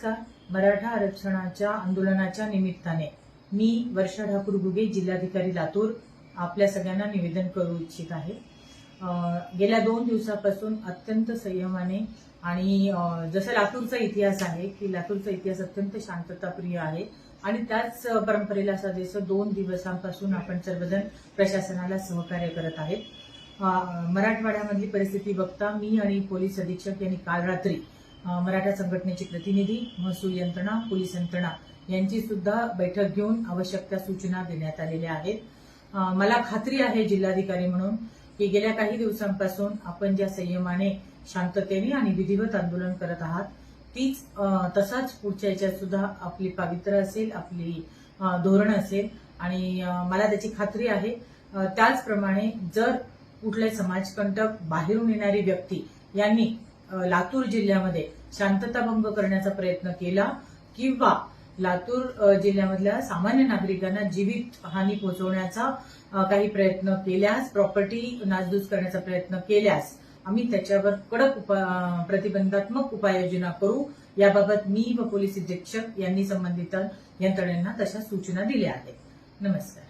नमस्कार मराठा आरक्षणाच्या आंदोलनाच्या निमित्ताने मी वर्षा ठाकूर गुगे जिल्हाधिकारी लातूर आपल्या सगळ्यांना निवेदन करू इच्छित आहे. गेल्या दोन दिवसापासून अत्यंत संयमाने आणि जसं लातूरचा इतिहास आहे की लातूरचा इतिहास अत्यंत शांतताप्रिय आहे आणि त्याच परंपरेला सदस्य दोन दिवसांपासून आपण सर्वजण प्रशासनाला सहकार्य करत आहेत. मराठवाड्यामधली परिस्थिती बघता मी आणि पोलीस अधीक्षक यांनी काल रात्री मराठा संघटनेचे प्रतिनिधी महसूल यंत्रणा पोलीस यंत्रणा यांची सुद्धा बैठक घेऊन आवश्यक त्या सूचना देण्यात आलेल्या आहेत. मला खात्री आहे जिल्हाधिकारी म्हणून की गेल्या काही दिवसांपासून आपण ज्या संयमाने शांततेने आणि विधिवत आंदोलन करत आहात तीच तसाच पुढच्या याच्यात सुद्धा आपली पावित्र्य असेल आपली धोरण असेल आणि मला त्याची खात्री आहे. त्याचप्रमाणे जर कुठले समाजकंटक बाहेरून येणारी व्यक्ती यांनी लातूर जिल्ह्यामध्ये शांतताभंग करण्याचा प्रयत्न केला किंवा लातूर जिल्ह्यामधल्या सामान्य नागरिकांना जीवित हानी पोहोचवण्याचा काही प्रयत्न केल्यास प्रॉपर्टी नासधूस करण्याचा प्रयत्न केल्यास आम्ही त्याच्यावर कडक उपा प्रतिबंधात्मक उपाययोजना करू. याबाबत मी व पोलीस अधीक्षक यांनी संबंधित यंत्रणेना तशा सूचना दिल्या आहेत. नमस्कार.